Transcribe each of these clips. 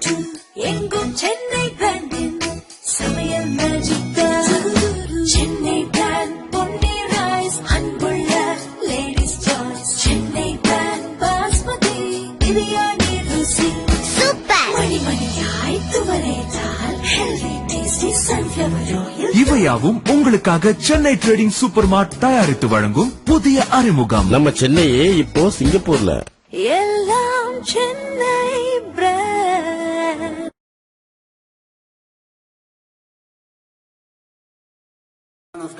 ராஜு எங்கும் சென்னை பிராண்டின் சமையல் magic Chennai brand Ponni rice அன்புள்ள ladies choice Chennai brand basmati biryani ருசி. சூப்பர். மணி மணியாய் துவரேதால் ஹெல்தி டேஸ்டி சன்ஃபிளவர் இவையாவும் உங்களுக்காக சென்னை ட்ரேடிங் சூப்பர் மார்ட் தயாரித்து வழங்கும் புதிய அறிமுகம். நம்ம சென்னையே இப்போ சிங்கப்பூர்ல. எல்லாம் சென்னை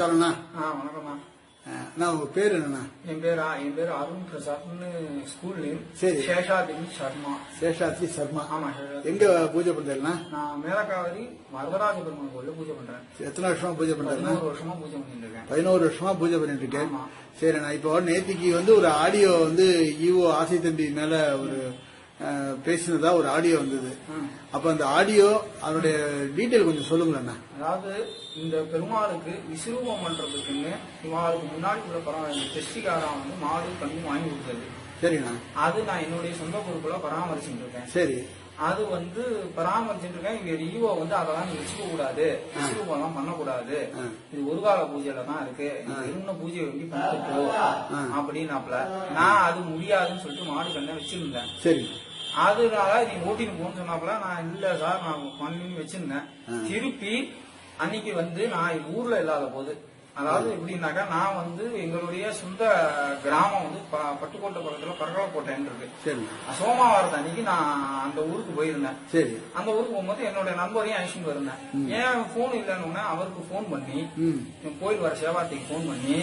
நமஸ்காரம்ண்ணா ஆ வணக்கம்ண்ணா அஹ், அண்ணா உங்க பேர் என்னண்ணா? என் பேரா என் பேர் அருண் பிரசாத்னு ஸ்கூல் நேம் சரி. சேஷாதின் சர்மா. சேஷாத்ரி சர்மா. ஆமா சேஷாத்ரி. எங்க பூஜை பண்றீங்கண்ணா? நான் மேலக்காவரி வரதராஜ பெருமாள் கோயில்ல பூஜை பண்றேன். எத்தனை வருஷமா பூஜை பண்றீங்கண்ணா? பதினோரு வருஷமா பூஜை பண்ணிட்டு இருக்கேன். பதினோரு வருஷமா பூஜை பண்ணிட்டு இருக்கேன் ஆமா. சரிண்ணா இப்போ நேத்திக்கு வந்து ஒரு ஆடியோ வந்து ஈவோ ஆசை தம்பி மேல ஒரு பேசினதா ஒரு ஆடியோ வந்தது. அப்ப அந்த ஆடியோ அதனுடைய டீட்டெயில் கொஞ்சம் சொல்லுங்களேண்ணா அதாவது இந்த பெருமாளுக்கு விசுரூபம் பண்றதுக்குன்னு இவாளுக்கு முன்னாடி உள்ள பரவாயில்ல தெஸ்டிகாரா வந்து மாடு கண்ணு வாங்கி கொடுத்தது. சரிண்ணா. அது நான் என்னுடைய சொந்த பொறுப்புல பராமரிச்சுட்டு இருக்கேன். சரி. அது வந்து பராமரிச்சுட்டு இருக்கேன். இங்க ஈவோ வந்து அதெல்லாம் நீ வச்சுக்க கூடாது. விஸ்வரூபம் எல்லாம் பண்ணக்கூடாது. இது ஒரு கால பூஜையில தான் இருக்கு. நீ வெறும்ன பூஜை வேண்டி பண்ணிட்டு போ அப்படின்னாப்ல நான் அது முடியாதுன்னு சொல்லிட்டு மாடு கண்ணை வச்சிருந்தேன். சரி. அதனால நீ ஓட்டின்னு போன்னு சொன்னாப்ல நான் இல்ல சார் நான் பண்ணி வச்சிருந்தேன். திருப்பி அன்னைக்கு வந்து நான் ஊர்ல இல்லாத போது அதாவது எப்படின்னாக்கா நான் வந்து எங்களுடைய சொந்த கிராமம் வந்து பட்டுக்கோட்டை பக்கத்துல பரகலக்கோட்டைன்னு இருக்கு சோமாவாரத்து அன்னைக்கு நான் அந்த ஊருக்கு போயிருந்தேன். சரி. அந்த ஊருக்கு போகும்போது என்னோட நண்பரையும் அழைச்சிட்டு இருந்தேன் ஏன் போன் இல்லைன்னு அவருக்கு போன் பண்ணி கோயில் வர சேவார்த்திக்கு போன் பண்ணி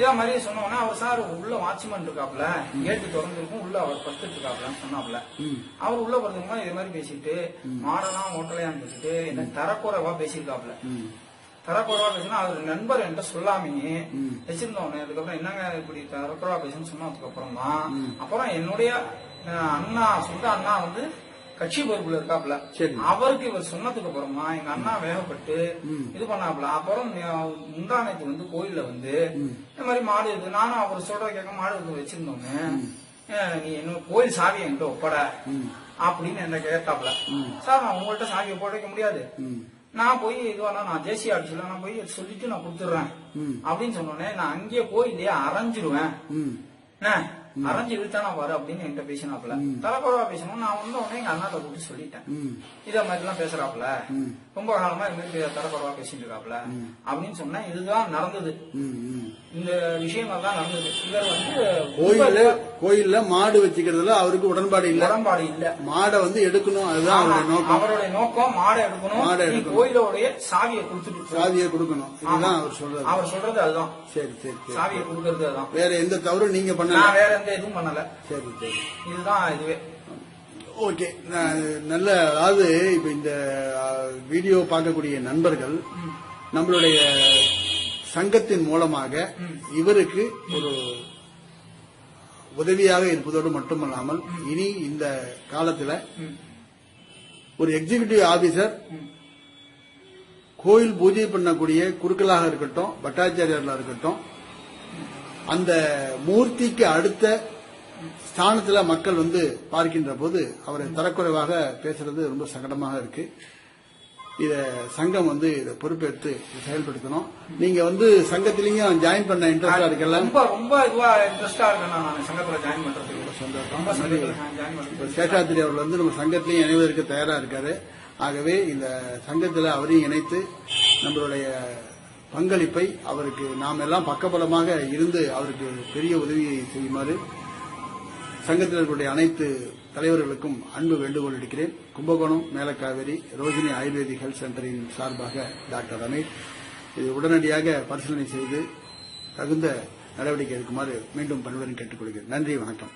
இதே மாதிரி சொன்ன உடனே அவர் சார் உள்ள வாட்ச்மேன் இருக்காப்ல கேட்டு திறந்துருக்கும் உள்ள அவர் படுத்துட்டு இருக்காப்லன்னு சொன்னாப்ல அவர் உள்ள போறதுக்கு இதே மாதிரி பேசிட்டு மாடெல்லாம் ஓட்டலையான்னு பேசிட்டு என்ன தரக்குறைவா பேசியிருக்காப்ல தரக்குறைவா பேசினா அவர் நண்பர் என்கிட்ட சொல்லாமையே வச்சிருந்தவனே அதுக்கப்புறம் என்னங்க இப்படி தரக்குறைவா பேசுன்னு சொன்னதுக்கு அப்புறம் தான் அப்புறம் என்னுடைய அண்ணா சொந்த அண்ணா வந்து கட்சி பொறுப்புல இருக்காப்ல. அவருக்கு இவர் சொன்னதுக்கு அப்புறமா எங்க அண்ணா வேகப்பட்டு இது பண்ணாப்ல. அப்புறம் முந்தானத்து வந்து கோயில்ல வந்து இந்த மாதிரி மாடு இருக்கு. நானும் அவர் சொல்ற கேட்க மாடு இருக்கு வச்சிருந்தோங்க நீ என்ன கோயில் சாவி என்கிட்ட ஒப்பட. அப்படின்னு என்ன கேட்டாப்ல. சார் நான் உங்கள்ட்ட சாவியை போட முடியாது. நான் போய் இதுவானா நான் ஜேசி ஆஃபீஸ்ல நான் போய் சொல்லிட்டு நான் கொடுத்துடுறேன். அப்படின்னு சொன்னோடனே நான் அங்கேயே போய் இல்லையா அரைஞ்சிருவேன். அரைஞ்சு இழுத்தானா பாரு அப்படின்னு என்கிட்ட பேசினாப்ல தலைப்பரவா பேசணும் நான் வந்து உடனே எங்க அண்ணாட்ட கூப்பிட்டு சொல்லிட்டேன். இத மாதிரி எல்லாம் பேசுறாப்ல ரொம்ப காலமா இது மாதிரி தலைப்பரவா பேசிட்டு இருக்காப்ல அப்படின்னு சொன்னா இதுதான் நடந்தது. இந்த விஷயங்கள் தான் நடந்தது. இவர் வந்து கோயில்ல கோயில்ல மாடு வச்சுக்கிறதுல அவருக்கு உடன்பாடு இல்ல. உடன்பாடு இல்ல. மாடை வந்து எடுக்கணும் அதுதான் அவருடைய நோக்கம். அவருடைய நோக்கம் மாடை எடுக்கணும். மாடை எடுக்கணும். கோயிலோடைய சாவியை கொடுத்துட்டு போ. சாதியை கொடுக்கணும். இதுதான் அவர் சொல்றது. அவர் சொல்றது அதுதான். சரி சரி சாவியை கொடுக்கறது அதுதான். வேற எந்த தவறும் நீங்க பண்ணல. வேற எந்த இதுவும் பண்ணல. சரி சரி. இதுதான் இதுவே. ஓகே. நல்ல அதாவது இப்ப இந்த வீடியோ பார்க்கக்கூடிய நண்பர்கள் நம்மளுடைய சங்கத்தின் மூலமாக இவருக்கு ஒரு உதவியாக இருப்பதோடு மட்டுமல்லாமல் இனி இந்த காலத்தில் ஒரு எக்ஸிகியூட்டிவ் ஆபீசர் கோயில் பூஜை பண்ணக்கூடிய குருக்களாக இருக்கட்டும் பட்டாச்சாரியர்களாக இருக்கட்டும் அந்த மூர்த்திக்கு அடுத்த ஸ்தானத்தில் மக்கள் வந்து பார்க்கின்ற போது அவரை தரக்குறைவாக பேசுறது ரொம்ப சங்கடமாக இருக்கு. இத சங்கம் வந்து இதை பொறுப்பேற்று செயல்படுத்தணும். நீங்க வந்து சங்கத்திலையும் ஜாயின் பண்ண இன்ட்ரெஸ்டா இருக்கல ரொம்ப ரொம்ப இதுவா இன்ட்ரெஸ்டா இருக்கேன் நான். சங்கத்துல ஜாயின் பண்றதுக்கு சேஷாத்திரி அவர் வந்து நம்ம சங்கத்திலையும் இணைவதற்கு தயாரா இருக்காரு. ஆகவே இந்த சங்கத்துல அவரையும் இணைத்து நம்மளுடைய பங்களிப்பை அவருக்கு நாம் எல்லாம் பக்கபலமாக இருந்து அவருக்கு பெரிய உதவியை செய்யுமாறு சங்கத்தினர்களுடைய அனைத்து தலைவர்களுக்கும் அன்பு வேண்டுகோள் எடுக்கிறேன் கும்பகோணம் மேலக்காவேரி ரோஹிணி ஆயுர்வேதிக் ஹெல்த் சென்டரின் சார்பாக டாக்டர் ரமேஷ் இது உடனடியாக பரிசீலனை செய்து தகுந்த நடவடிக்கை எடுக்குமாறு மீண்டும் பணிவரும் கேட்டுக்கொள்கிறேன். நன்றி வணக்கம்.